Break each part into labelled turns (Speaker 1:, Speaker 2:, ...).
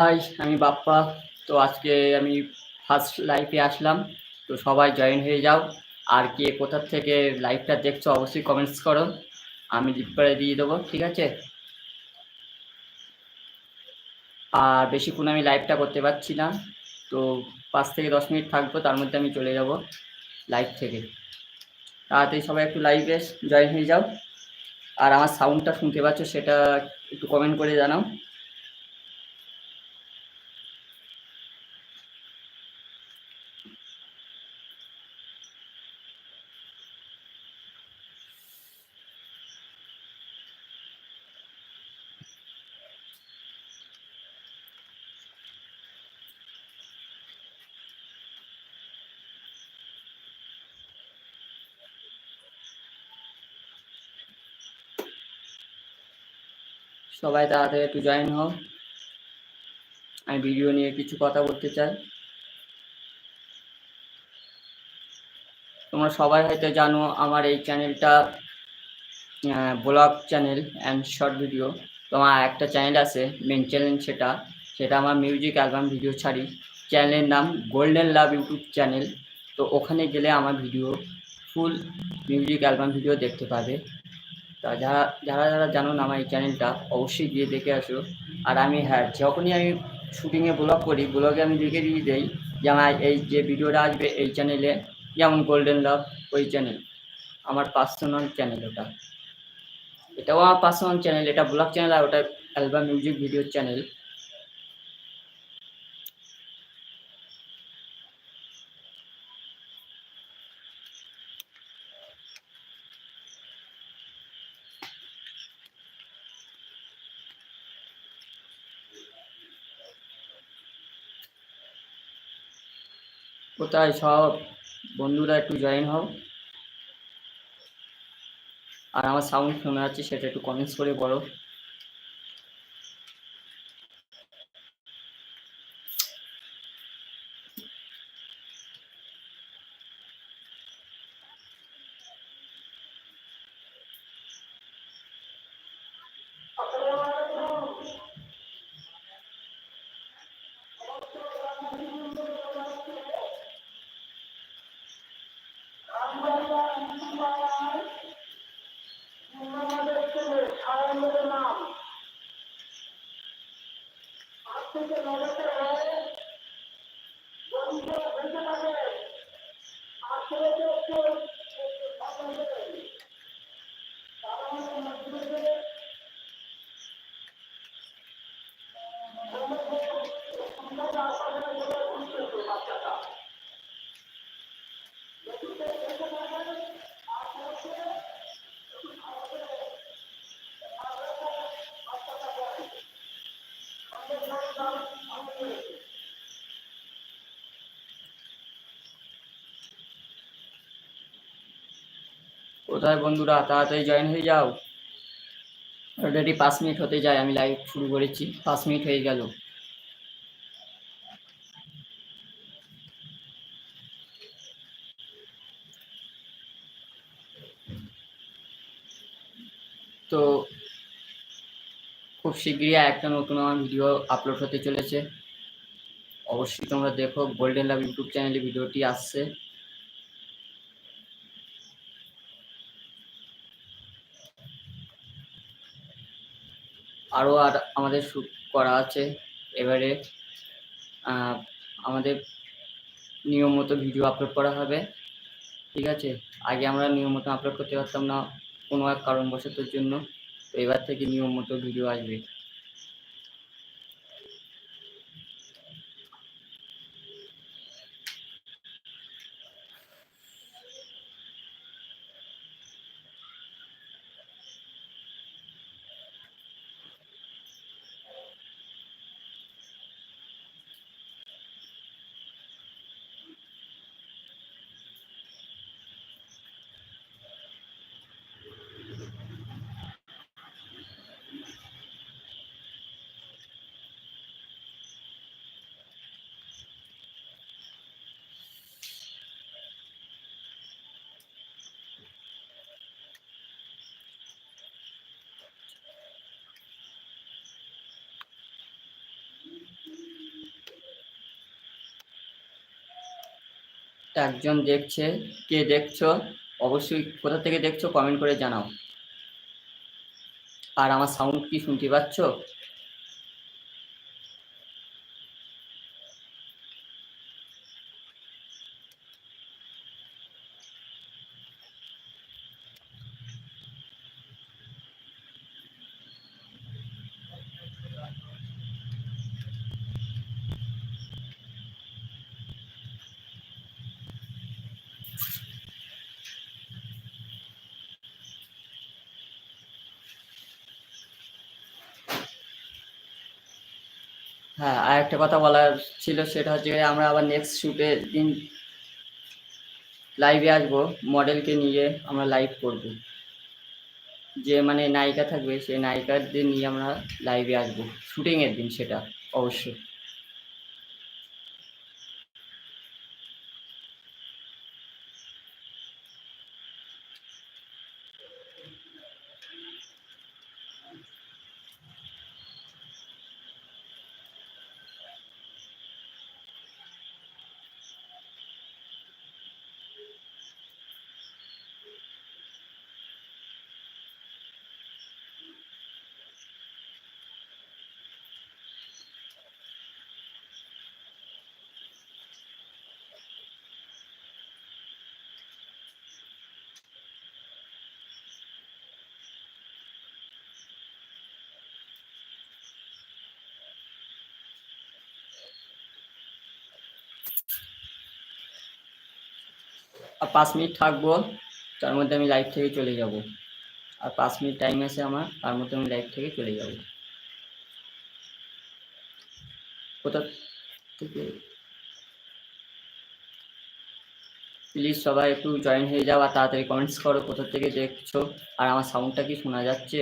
Speaker 1: High আমি বাপ্পা। তো আজকে আমি ফার্স্ট লাইভে আসলাম। তো সবাই জয়েন হয়ে যাও। আর কে কোথার থেকে লাইভটা দেখছ অবশ্যই কমেন্টস করো। আমি করে দিয়ে দেবো, ঠিক আছে? আর বেশিক্ষণ আমি লাইভটা করতে পারছি না। তো পাঁচ থেকে দশ মিনিট থাকব, তার মধ্যে আমি চলে যাব লাইভ থেকে। তাড়াতাড়ি সবাই একটু লাইভে জয়েন হয়ে যাও। আর আমার সাউন্ডটা শুনতে পাচ্ছ, সেটা একটু কমেন্ট করে জানাও। সবাই তাড়াতাড়ি একটু জয়েন হও। আমি ভিডিও নিয়ে কিছু কথা বলতে চাই। তোমরা সবাই হয়তো জানো আমার এই চ্যানেলটা blog channel and short video তোমার একটা চ্যানেল আছে মেন চ্যানেল সেটা। সেটা আমার মিউজিক অ্যালবাম ভিডিও ছাড়ি। চ্যানেলের নাম গোল্ডেন লাভ ইউটিউব চ্যানেল তো ওখানে গেলে আমার video full music album video দেখতে পাবে। তা যারা যারা যারা জানো না আমার এই চ্যানেলটা অবশ্যই গিয়ে দেখে আসো। আর আমি হ্যাঁ যখনই আমি শুটিংয়ে ব্লগ করি ব্লগে আমি লিখে দিয়ে দিই যে আমার এই যে ভিডিওটা আসবে এই চ্যানেলে যেমন গোল্ডেন লাভ ওই চ্যানেল আমার পার্সোনাল চ্যানেল ওটা। এটাও আমার পার্সোনাল চ্যানেল এটা ব্লগ চ্যানেল আর ওটা অ্যালবাম মিউজিক ভিডিও চ্যানেল কোথায় সব। বন্ধুরা একটু জয়েন হও। আর আমার সাউন্ড শোনা যাচ্ছে, সেটা একটু কমেন্টস করে বলো। কোথায় বন্ধুরা? তাড়াতাড়ি জয়েন হয়ে যাও। অলরেডি পাঁচ মিনিট হতে যায়, আমি লাইভ শুরু করেছি। পাঁচ মিনিট হয়ে গেল। তো খুব শীঘ্রই একটা নতুন আমার ভিডিও আপলোড হতে চলেছে। অবশ্যই তোমরা দেখো গোল্ডেন লাভ ইউটিউব চ্যানেলে ভিডিওটি আসছে। আরও আর আমাদের শ্যুট করা আছে। এবারে আমাদের নিয়ম মতো ভিডিও আপলোড করা হবে। ঠিক আছে? আগে আমরা নিয়ম মতো আপলোড করতে পারতাম না কোনো এক কারণবশতর জন্য। তো এবার থেকে নিয়ম মতো ভিডিও আসবে। একজন দেখছে, কে দেখছ, অবশ্যই কোথা থেকে দেখছ কমেন্ট করে জানাও। আর আমার সাউন্ড কি শুনতে পাচ্ছ? হ্যাঁ আর একটা কথা বলার ছিল সেটা হচ্ছে আমরা আবার নেক্সট শুটের দিন লাইভে আসব মডেলকে নিয়ে আমরা লাইভ করব। যে মানে নায়িকা থাকবে সেই নায়িকাদের নিয়ে আমরা লাইভে আসব। শুটিংয়ের দিন সেটা, অবশ্যই। আর পাঁচ মিনিট থাকব, তার মধ্যে আমি লাইভ থেকে চলে যাব। আর পাঁচ মিনিট টাইম আছে আমার, তার মধ্যে আমি লাইভ থেকে চলে যাব। কোথা থেকে? প্লিজ সবাই একটু জয়েন হয়ে যাও আর তাড়াতাড়ি কমেন্টস করো, কোথা থেকে দেখছ? আর আমার সাউন্ডটা কি শোনা যাচ্ছে?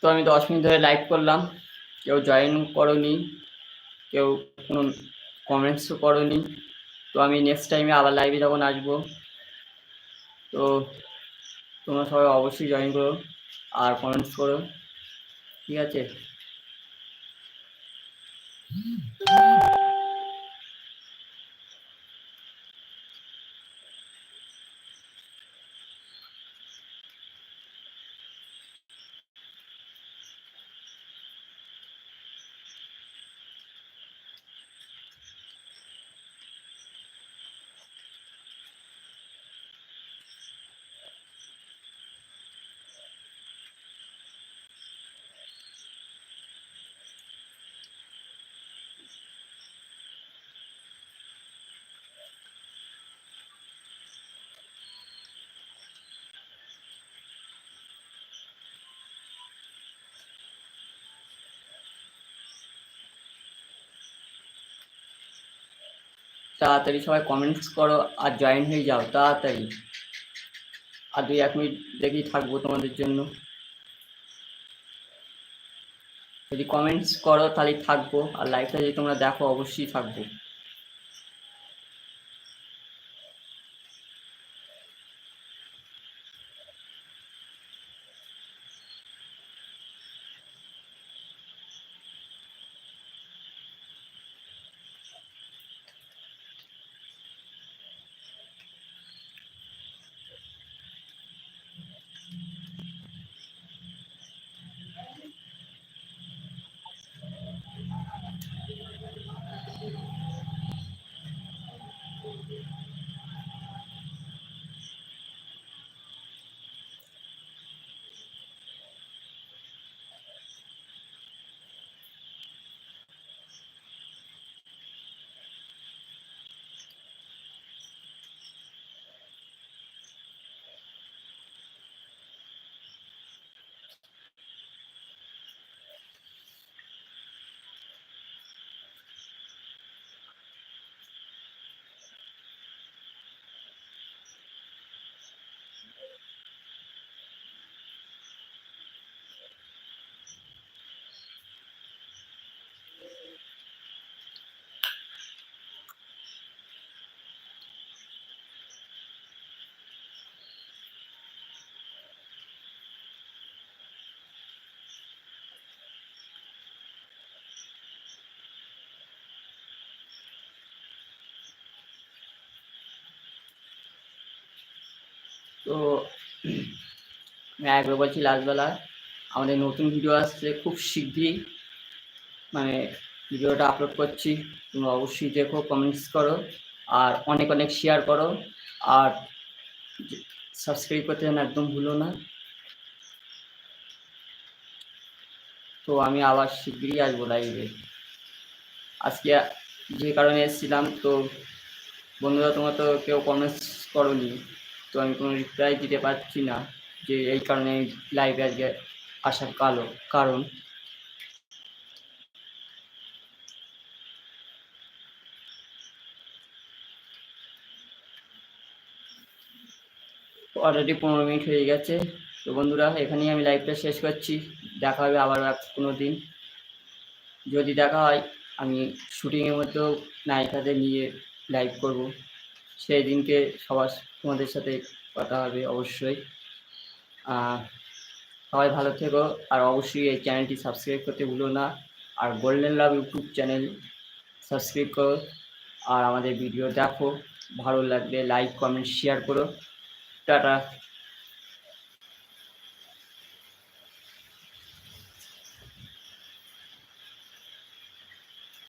Speaker 1: তো আমি দশ মিনিট ধরে লাইভ করলাম। কেউ জয়েন করনি, কেউ কোনো কমেন্টসও করনি। তো আমি নেক্সট টাইমে আবার লাইভে যখন আসব, তো তোমরা সবাই অবশ্যই জয়েন করো আর কমেন্টস করো। ঠিক আছে? তাড়াতাড়ি সবাই কমেন্টস করো আর জয়েন হয়ে যাও, তাড়াতাড়ি। আর দুই, এক মিনিট দেখেই থাকব তোমাদের জন্য। যদি কমেন্টস করো তাহলে থাকব, আর লাইভটা যদি তোমরা দেখো, অবশ্যই থাকব। তো একবার বলছি লাস্টবেলা আমাদের নতুন ভিডিও আসছে, খুব শীঘ্রই মানে ভিডিওটা আপলোড করছি, তোমরা অবশ্যই দেখো কমেন্টস করো, আর অনেক অনেক শেয়ার করো, আর সাবস্ক্রাইব করতে যেন একদম ভুলো না। তো আমি আবার শীঘ্রই আসব লাইভে আজকে যে কারণে এসেছিলাম, তো বন্ধুরা, তোমরা তো কেউ কমেন্টস করনি। তো আমি কোনো রিপ্লাই দিতে পারছি না যে এই কারণে লাইভে আজকে আসার কালো কারণ। অলরেডি পনেরো মিনিট হয়ে গেছে। তো বন্ধুরা, এখানেই আমি লাইভটা শেষ করছি। দেখা হবে আবার কোনো দিন। যদি দেখা হয়, আমি শুটিংয়ের মধ্যেও নায়িকাদের নিয়ে লাইভ করব। সেই দিনকে সবার তোমাদের সাথে কথা হবে অবশ্যই। সবাই ভালো থেকো, আর অবশ্যই এই চ্যানেলটি সাবস্ক্রাইব করতে ভুলো না। আর Golden Love YouTube channel subscribe করো, আর আমাদের ভিডিও দেখো। ভালো লাগলে লাইক কমেন্ট শেয়ার করো। টাটা।